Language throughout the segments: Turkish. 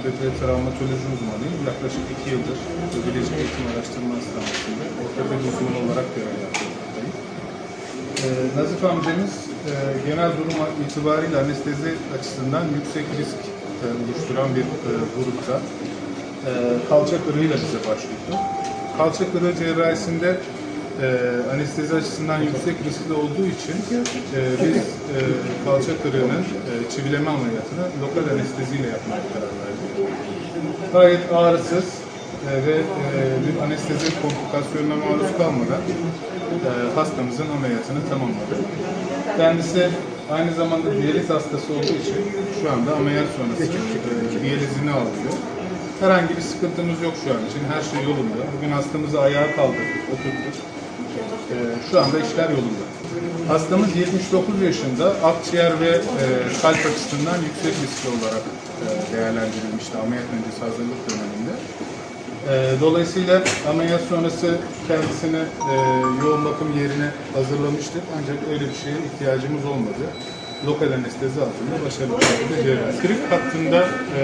ve travmatoloji uzmanıyım. Yaklaşık iki yıldır Bilecik Eğitim Araştırma Hastanesi'nde ortopedi uzmanı olarak görev yapmaktayım. Ee, Nazif amcamız e, genel durum itibariyle anestezi açısından yüksek risk e, oluşturan bir e, grupta e, kalça kırığıyla bize başvurdu. Kalça kırığı cerrahisinde e, anestezi açısından yüksek riskli olduğu için e, biz e, kalça kırığının e, çivileme ameliyatını lokal anesteziyle yapmaya karar verdik. Gayet ağrısız e, ve e, bir anestezi komplikasyonuna maruz kalmadan e, hastamızın ameliyatını tamamladık. Kendisi aynı zamanda diyaliz hastası olduğu için şu anda ameliyat sonrası e, diyalizini alıyor. Herhangi bir sıkıntımız yok şu an için. Her şey yolunda. Bugün hastamızı ayağa kaldırdık, oturttuk. E, şu anda işler yolunda. Hastamız 79 yaşında. Akciğer ve e, kalp açısından yüksek riskli olarak e, değerlendirilmişti ameliyat öncesi hazırlık döneminde. E, dolayısıyla ameliyat sonrası kendisini e, yoğun bakım yerine hazırlamıştık. Ancak öyle bir şeye ihtiyacımız olmadı. Lokal anestezi altında başarılı bir şekilde cerrahi. Kırık hattında e,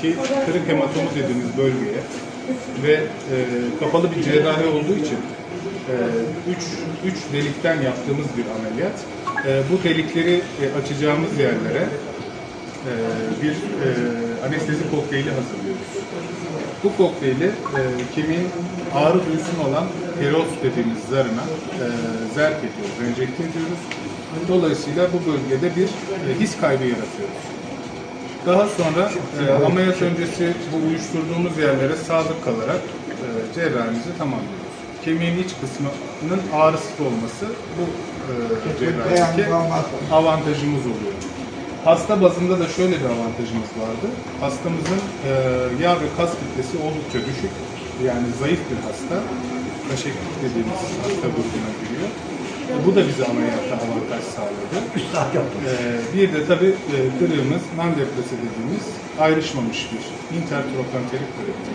ki kırık hematomu dediğimiz bölgeye ve e, kapalı bir cerrahi olduğu için üç, üç delikten yaptığımız bir ameliyat. E, bu delikleri e, açacağımız yerlere e, bir e, anestezi kokteyli hazırlıyoruz. Bu kokteyli kemiğin ağrı duyusunu olan peros dediğimiz zarına zerk ediyoruz, enjekte ediyoruz. Dolayısıyla bu bölgede bir his kaybı yaratıyoruz. Daha sonra e, ameliyat öncesi bu uyuşturduğumuz yerlere sadık kalarak e, cerrahimizi tamamlıyoruz. Kemiğin iç kısmının ağrısız olması bu e, cerrahideki avantajımız oluyor. Hasta bazında da şöyle bir avantajımız vardı. Hastamızın e, yağ ve kas kütlesi oldukça düşük. Yani zayıf bir hasta. Kaşeklik dediğimiz hasta grubuna giriyor. Bu da bize ameliyatta avantaj sağladı. E, bir de tabii e, kırığımız non-depresi dediğimiz ayrışmamış bir intertrochanteric kırıktı.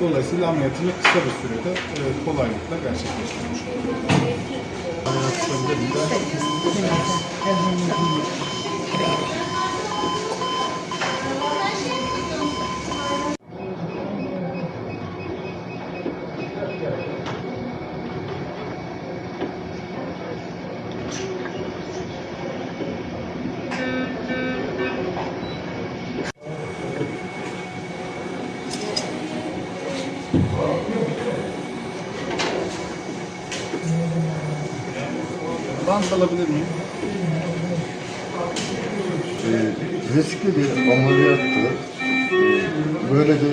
Dolayısıyla ameliyatını kısa bir sürede e, kolaylıkla gerçekleştirmiş olduk. Bant alabilir miyim? e, riskli bir ameliyattı. E, böyle de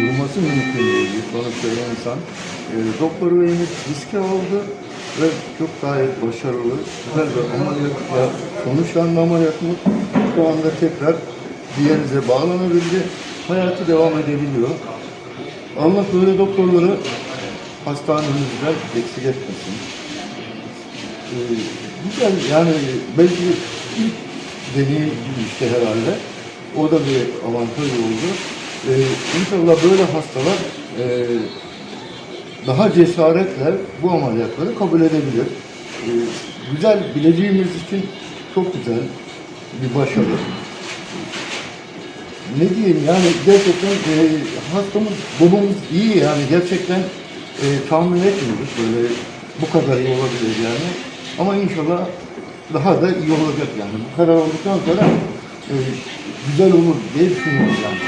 durması mümkün değil. Sonuçta insan e, doktoru beğenip riske aldı ve çok gayet başarılı, güzel bir ameliyatla sonuçlandı ameliyatımız. Şu anda tekrar diyalize bağlanabildi. Hayatı devam edebiliyor. Allah böyle doktorları hastanemizden eksik etmesin. Ee, güzel yani belki ilk deneyim gibi işte herhalde. O da bir avantaj oldu. Ee, inşallah böyle hastalar e, daha cesaretle bu ameliyatları kabul edebilir. Ee, güzel bileceğimiz için çok güzel bir başarı. Ne diyeyim yani gerçekten e, hastamız, babamız iyi yani gerçekten e, tahmin etmiyoruz böyle bu kadar iyi olabilir yani. Ama inşallah daha da iyi olacak yani. Bu kadar olduktan sonra e, güzel olur diye düşünüyorum yani.